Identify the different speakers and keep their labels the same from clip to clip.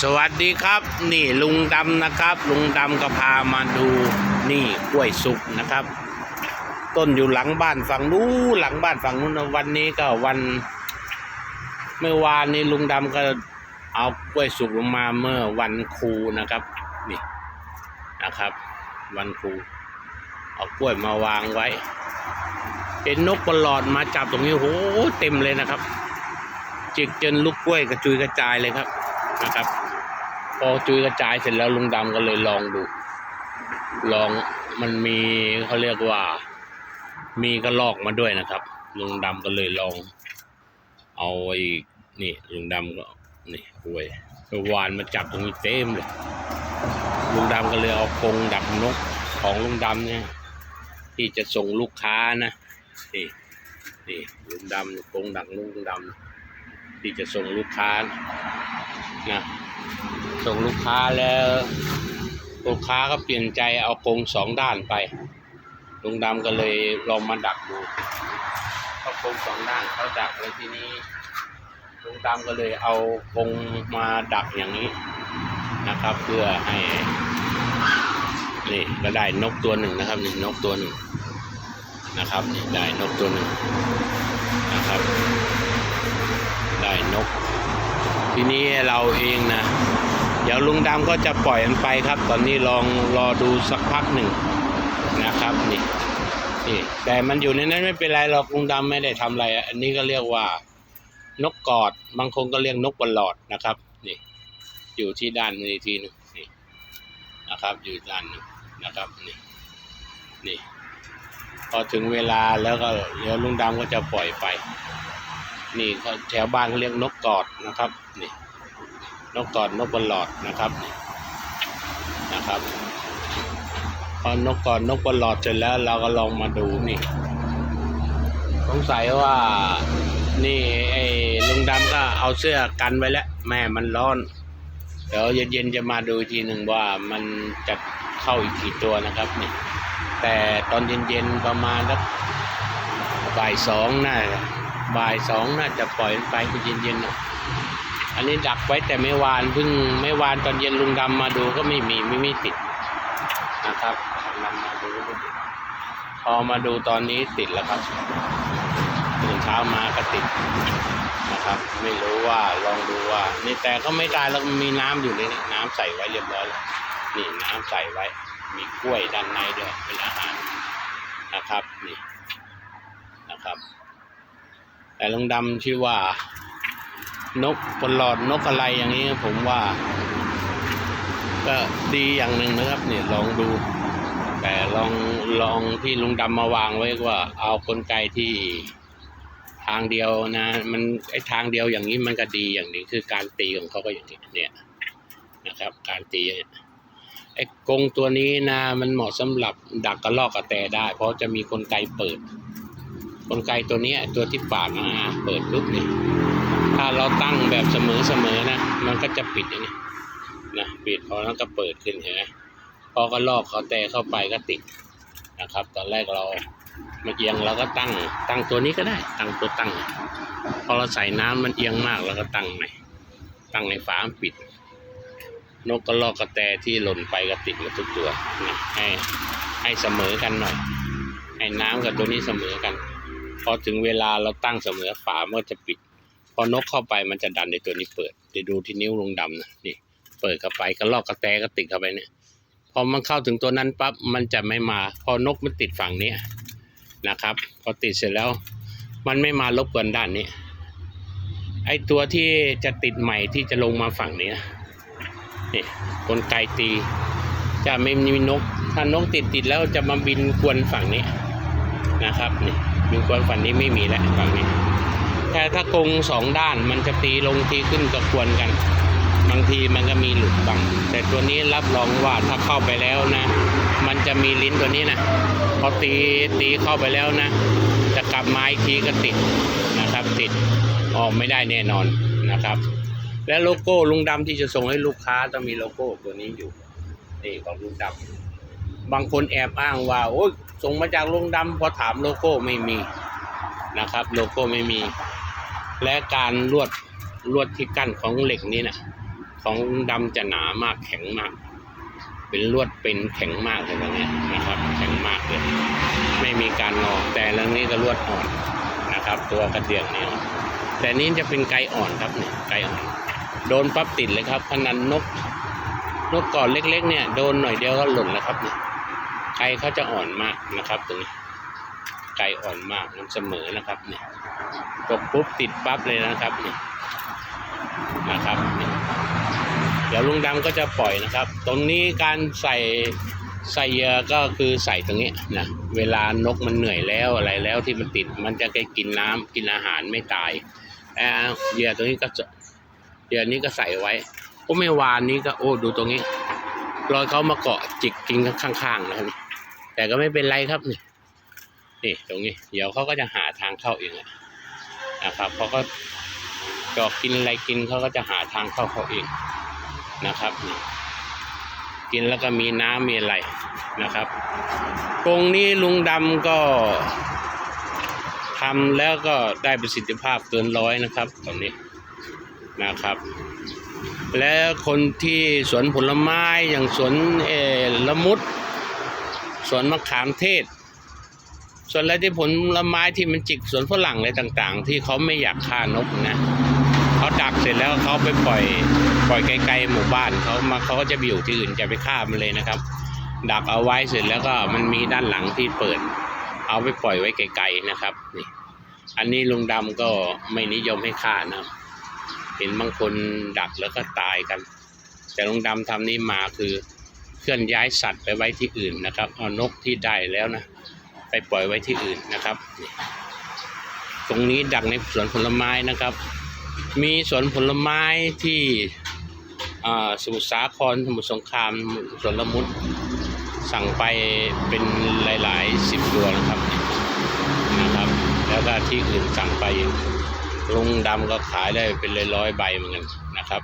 Speaker 1: สวัสดีครับ นี่ลุงดำนะครับ ลุงดำก็พามาดูนี่กล้วยสุกนะครับ ต้นอยู่หลังบ้านฝั่งนู้นหลังบ้านฝั่งนู้นวันนี้ก็วันเมื่อวานนี้ลุงดำก็เอากล้วยสุกลงมาเมื่อวันครูนะครับ นี่นะครับ วันครูเอากล้วยมาวางไว้เห็นนกประหลอดมาจับตรงนี้โหเต็มเลยนะครับ จิกจนลูกกล้วยกระจุยกระจายเลยครับ นะครับ พอจุยกระจายเสร็จแล้วลุงดำก็เลยลองดู ลองมันมีเขาเรียกว่า มีกระลอกมาด้วยนะครับ ลุงดำก็เลยลอง เอาไอ้นี่ลุงดำก็นี่กล้วยไปวานมาจับตรงนี้เต็มเลยลุงดำก็เลยเอากรงดักนกของลุงดำเนี่ย ที่จะส่งลูกค้านะนี่นี่ลุงดำกรงดักนกลุงดำนะ ที่จะส่งลูกค้านะส่งลูกค้าแล้ว ลูกค้าก็เปลี่ยนใจเอากรงสองด้านไปลุงดำก็เลยลองมาดักดูเขากรงสองด้านเขาดักไว้ที่นี้ลุงดำก็เลยเอากรงมาดักอย่างนี้นะครับ เพื่อให้นี่ก็ได้นกตัวหนึ่งนะครับนี่นกตัวหนึ่งนะครับได้นกตัวหนึ่งนะครับ ได้นก ทีนี้เราเองนะ เดี๋ยวลุงดำก็จะปล่อยมันไปครับ ตอนนี้ลองรอดูสักพักหนึ่งนะครับนี่นี่แต่มันอยู่ในนั้นไม่เป็นไรหรอกลุงดำไม่ได้ทำอะไร อันนี้ก็เรียกว่านกกอดบางคนก็เรียกนกบอลลอดนะครับนี่อยู่ที่ด้านนี้ทีนึงนี่นะครับ อยู่ด้านนึงนะครับนี่นี่พอถึงเวลาแล้วก็เดี๋ยวลุงดำก็จะปล่อยไป นี่เขาแถวบ้านเขาเรียกนกกอดนะครับนี่นกกอดนกบอลลอดนะครับนะครับพอนกกอดนกบอลลอดเสร็จแล้วเราก็ลองมาดูนี่สงสัยว่านี่ไอ้ลุงดำก็เอาเสื้อกันไว้แล้วแม่มันร้อน เดี๋ยวเย็นๆจะมาดูทีหนึ่งว่ามันจะเข้าอีกกี่ตัวนะครับนี่แต่ตอนเย็นๆประมาณสักบ่ายสองน่า บ่ายสองน่าจะปล่อยไปเย็นๆหน่อยอันนี้ดักไว้แต่ไม่วานเพิ่งไม่วานตอนเย็นลุงดำมาดูก็ไม่มีไม่มีติดนะครับนำมาดูไม่ติดพอมาดูตอนนี้ติดแล้วครับตื่นเช้ามาก็ติดนะครับ ไม่รู้ว่าลองดูว่า นี่แต่ก็ไม่ตายแล้วมีน้ำอยู่ในนี้น้ำใส่ไว้เรียบร้อยแล้วนี่น้ำใส่ไว้ มีกล้วยด้านในด้วยเป็นอาหารนะครับนี่นะครับ แต่ลงดำที่อว่า นกปลอดนกอะไรอย่างนี้ผมว่า ก็ดีอย่างหนึ่งนะครับเนี่ยลองดู แต่ลองลองที่ลุงดำมาวางไว้ว่าเอากลไกที่ทางเดียวนะ มันไอ้ทางเดียวอย่างนี้มันก็ดีอย่างนี้คือการตีของเขาก็อย่างนี้เนี่ยนะครับ การตีไอ้กรงตัวนี้นะมันเหมาะสำหรับดักกระลอกกระแตได้ เพราะจะมีกลไกเปิด กลไกตัวนี้ตัวที่ปาดมาเปิดปุ๊บนี่ยถ้าเราตั้งแบบเสมอเสมอๆนะ มันก็จะปิดอย่างนี้นะปิดพอแล้วก็เปิดขึ้นเห็นไหมพอกระลอกเขาแตเข้าไปก็ติดนะครับ ตอนแรกเรามาเอียงเราก็ตั้งตั้งตัวนี้ก็ได้ ตั้งตัวตั้ง พอเราใส่น้ำมันเอียงมากเราก็ตั้งใหม่ตั้งในฝาปิด นกกระรอกกระแตที่หล่นไปก็ติดหมาทุกตัวนะให้ให้เสมอกันหน่อย ให้น้ำกับตัวนี้เสมอกัน พอถึงเวลาเราตั้งเสมอฝามันก็จะปิด พอนกเข้าไปมันจะดันในตัวนี้เปิดเดี๋ยวดูที่นิ้วลงดำนะนี่ เปิดเข้าไปกระรอกกระแตก็ติดเข้าไปเนี่ยพอมันเข้าถึงตัวนั้นปั๊บมันจะไม่มา พอนกมันติดฝั่งนี้นะครับ พอติดเสร็จแล้ว มันไม่มารบกวนด้านนี้ไอตัวที่จะติดใหม่ที่จะลงมาฝั่งนี้นี่กลไกตีจะไม่มีนก ถ้านกติดติดแล้วจะมาบินกวนฝั่งนี้นะครับนี่ บินกวนฝั่งนี้ไม่มีแล้วฝั่งนี้ แต่ถ้ากรงสองด้านมันจะตีลงทีขึ้นก็กวนกัน บางทีมันก็มีหลุดบ้างแต่ตัวนี้รับรองว่าถ้าเข้าไปแล้วนะ มันจะมีลิ้นตัวนี้นะพอตีตีเข้าไปแล้วนะ จะกลับมาอีกทีก็ติดนะครับ ติดออกไม่ได้แน่นอนนะครับ และโลโก้ลุงดำที่จะส่งให้ลูกค้าต้องมีโลโก้ตัวนี้อยู่นี่ของลุงดำ บางคนแอบอ้างว่าโอ้ยส่งมาจากลุงดำพอถามโลโก้ไม่มีนะครับ โลโก้ไม่มี และการลวดลวดที่กั้นของเหล็กนี้นะของดำจะหนามากแข็งมาก เป็นลวดเป็นแข็งมากเลยตรงนี้นะครับ แข็งมากเลยไม่มีการงอแต่เรื่องนี้ก็ลวดอ่อนนะครับ ตัวกระเดื่องนี่แต่นี้จะเป็นไกอ่อนครับเนี่ยไกอ่อน โดนปั๊บติดเลยครับพนันนกนกก่อนเล็กๆเนี่ยโดนหน่อยเดียวก็หล่นแล้วครับเนี่ย ไก่เขาจะอ่อนมากนะครับตรงนี้ไก่อ่อนมากมันเสมอนะครับเนี่ยตกปุ๊บติดปั๊บเลยนะครับเนี่ยนะครับเนี่ยเดี๋ยวลุงดำก็จะปล่อยนะครับ ตรงนี้การใส่ใส่เยื่อก็คือใส่ตรงนี้นะเวลานกมันเหนื่อยแล้วอะไรแล้วที่มันติดมันจะไปกินน้ำกินอาหารไม่ตายอ่าเหยื่อตรงนี้ก็เหยื่อนี้ก็ใส่ไว้โอ้ไม่วานนี้ก็โอ้ดูตรงนี้รอยเขามาเกาะจิกกินข้างๆนะครับนี่ แต่ก็ไม่เป็นไรครับนี่นี่ตรงนี้ เดี๋ยวเขาก็จะหาทางเข้าเองอะนะครับเขาก็จอกกินอะไรกินเขาก็จะหาทางเข้าเขาเองนะครับนี่กินแล้วก็มีน้ำมีอะไรนะครับกรงนี้ลุงดำก็ทำแล้วก็ได้ประสิทธิภาพเกินร้อยนะครับตรงนี้นะครับ และคนที่สวนผลไม้อย่างสวนเออละมุด สวนมะขามเทศ ส่วนอะไรที่ผลไม้ที่มันจิกสวนฝรั่งอะไรต่าง ๆ ที่เขาไม่อยากฆ่านกนะเขาดักเสร็จแล้วเขาไปปล่อยปล่อยไกลๆหมู่บ้านเขามาเขาก็จะไปอยู่ที่อื่นจะไปฆ่ามันเลยนะครับ ดักเอาไว้เสร็จแล้วก็มันมีด้านหลังที่เปิด เอาไปปล่อยไว้ไกลๆนะครับนี่อันนี้ลุงดำก็ไม่นิยมให้ฆ่านะเห็นบางคนดักแล้วก็ตายกัน แต่ลุงดำทำนี้มาคือ ลื่อนย้ายสัตว์ไปไว้ที่อื่นนะครับเอานกที่ได้แล้วนะไปปล่อยไว้ที่อื่นนะครับ ตรงนี้ดักในสวนผลไม้นะครับ มีสวนผลไม้ที่สมุทรสาครสมุทรสงครามสวนละมุดสั่งไปเป็นหลายๆสิบตัวนะครับนะครับ แล้วก็ที่อื่นสั่งไปลุงดำก็ขายได้เป็นร้อยๆใบเหมือนกันนะครับ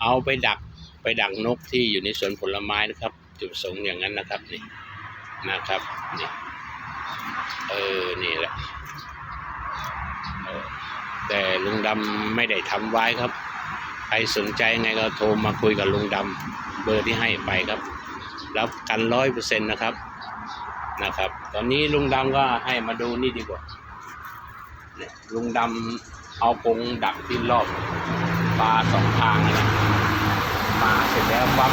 Speaker 1: เอาไปดัก ไปดักนกที่อยู่ในสวนผลไม้นะครับ จุดประสงค์อย่างนั้นนะครับนี่นะครับนี่เออนี่แหละแต่ลุงดำไม่ได้ทำไว้ครับ ใครสนใจไงก็โทรมาคุยกับลุงดำเบอร์ที่ให้ไปครับ รับกันร้อยเปอร์เซ็นต์นะครับนะครับ ตอนนี้ลุงดำก็ให้มาดูนี่ดีกว่าเนี่ยลุงดำเอากรงดักที่รอบปลาสองทางนะ มาเสร็จแล้วปั๊บ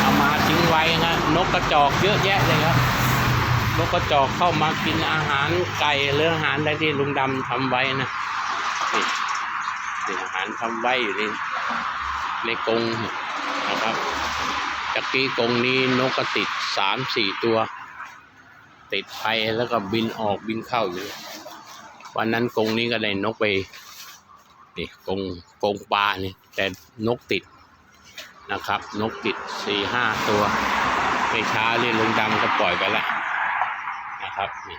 Speaker 1: เอามาทิ้งไว้นะนกกระจอกเยอะแยะเลยครับนกกระจอกเข้ามากินอาหารไก่หรืออาหารอะไรที่ลุงดำทำไว้นะนี่นี่อาหารทำไว้อยู่ในในกรงนะครับจากกี้กรงนี้นกก็ติดสามสี่ตัว ติดไปแล้วก็บินออกบินเข้าอยู่วันนั้นกรงนี้ก็ได้นกไปนี่กรงกรงปลาเนี่ยแต่นกติด นะครับ นกติดสี่ห้าตัวไม่ช้าเรียนลุงดำก็ปล่อยไปและนะครับนี่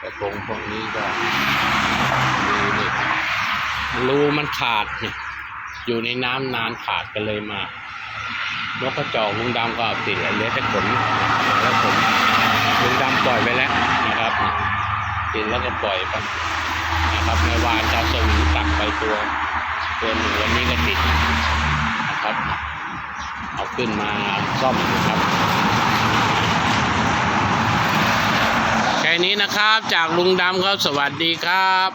Speaker 1: กระทงพวกนี้ก็ดูนี่รูมันขาดเนี่ยอยู่ในน้ำนานขาดกันเลยมานกกระจอกลุงดำก็ติดเหลือแต่ขนแล้วขนลุงดำปล่อยไปแล้วนะครับติดแล้วก็ปล่อยไปนะครับในวานจะสวิงตักไปตัวตัวหนึ่งวันนี้ก็ติด นะครับ เอาขึ้นมาซ่อมนะครับ แค่นี้นะครับจากลุงดำครับสวัสดีครับ